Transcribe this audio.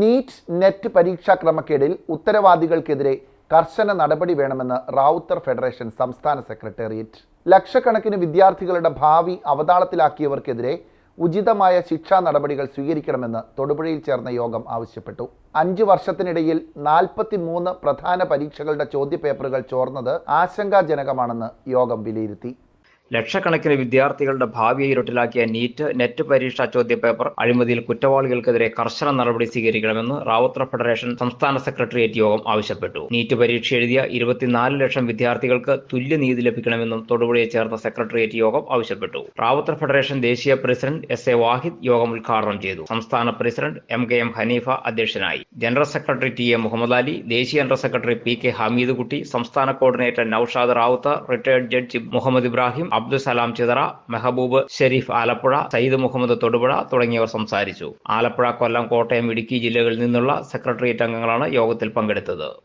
NEET net പരീക്ഷാ ക്രമക്കേടിൽ ഉത്തരവാദികൾക്കെതിരെ കർശന നടപടി വേണമെന്ന് റാവുത്തർ ഫെഡറേഷൻ സംസ്ഥാന സെക്രട്ടേറിയറ്റ്. ലക്ഷക്കണക്കിന് വിദ്യാർത്ഥികളുടെ ഭാവി അവതാളത്തിലാക്കിയവർക്കെതിരെ ഉചിതമായ ശിക്ഷാ നടപടികൾ സ്വീകരിക്കണമെന്ന് തൊടുപുഴയിൽ ചേർന്ന യോഗം ആവശ്യപ്പെട്ടു. അഞ്ചു വർഷത്തിനിടയിൽ നാൽപ്പത്തി മൂന്ന് പ്രധാന പരീക്ഷകളുടെ ചോദ്യപേപ്പറുകൾ ചോർന്നത് ആശങ്കാജനകമാണെന്ന് യോഗം വിലയിരുത്തി. ലക്ഷക്കണക്കിന് വിദ്യാർത്ഥികളുടെ ഭാവിയെ ഇരുട്ടിലാക്കിയ നീറ്റ് നെറ്റ് പരീക്ഷാ ചോദ്യപേപ്പർ അഴിമതിയിൽ കുറ്റവാളികൾക്കെതിരെ കർശന നടപടി സ്വീകരിക്കണമെന്ന് റാവുത്ര ഫെഡറേഷൻ സംസ്ഥാന സെക്രട്ടേറിയറ്റ് യോഗം ആവശ്യപ്പെട്ടു. നീറ്റ് പരീക്ഷ എഴുതിയ ഇരുപത്തിനാല് ലക്ഷം വിദ്യാർത്ഥികൾക്ക് തുല്യനീതി ലഭിക്കണമെന്നും തൊടുപുഴയിൽ ചേർന്ന സെക്രട്ടേറിയറ്റ് യോഗം ആവശ്യപ്പെട്ടു. റാവുത്ര ഫെഡറേഷൻ ദേശീയ പ്രസിഡന്റ് എസ് എ വാഹിദ് യോഗം ഉദ്ഘാടനം ചെയ്തു. സംസ്ഥാന president M K M Haneefa അധ്യക്ഷനായി. General secretary T A Muhammad Ali ദേശീയ general secretary P K Hameed Kutty സംസ്ഥാന coordinator Naushad Rowther retired judge Muhammad Ibrahim Abdul Salam Chithara Mehboob Sherif Alappuzha Sayyid Muhammad Thodupuzha തുടങ്ങിയവർ സംസാരിച്ചു. ആലപ്പുഴ കൊല്ലം കോട്ടയം ഇടുക്കി ജില്ലകളിൽ നിന്നുള്ള secretariat അംഗങ്ങളാണ് യോഗത്തിൽ പങ്കെടുത്തത്.